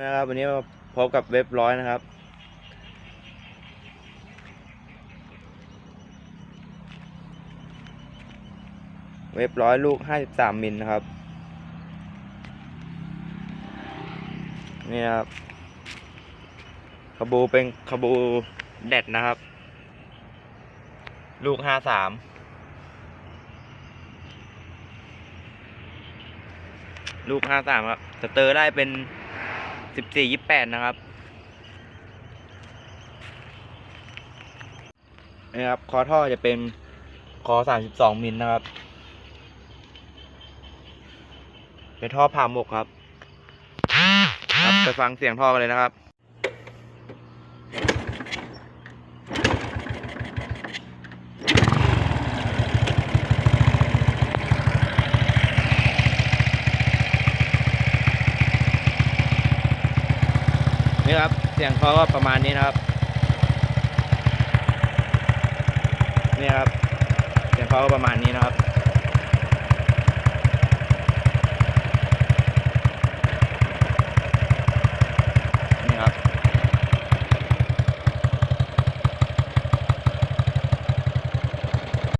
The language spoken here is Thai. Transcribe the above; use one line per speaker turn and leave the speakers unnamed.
นะครับวันนี้มาพบกับเว็บร้อยนะครับ เว็บร้อยลูกห้าสิบสามมิลนะครับ นี่นะครับขบูเป็นขบูแดดนะครับ ลูกห้าสามลูกห้าสามครับสเตอร์ได้เป็น สิบสี่ยี่แปดนะครับนะครับคอท่อจะเป็นคอสามสิบสองมิลนะครับ เป็นท่อผ่าหมกครับ ครับไปฟังเสียงท่อกันเลยนะครับ นี่ครับเสียงเขาก็ประมาณนี้นะครับนี่ครับเสียงเขาก็ประมาณนี้นะครับ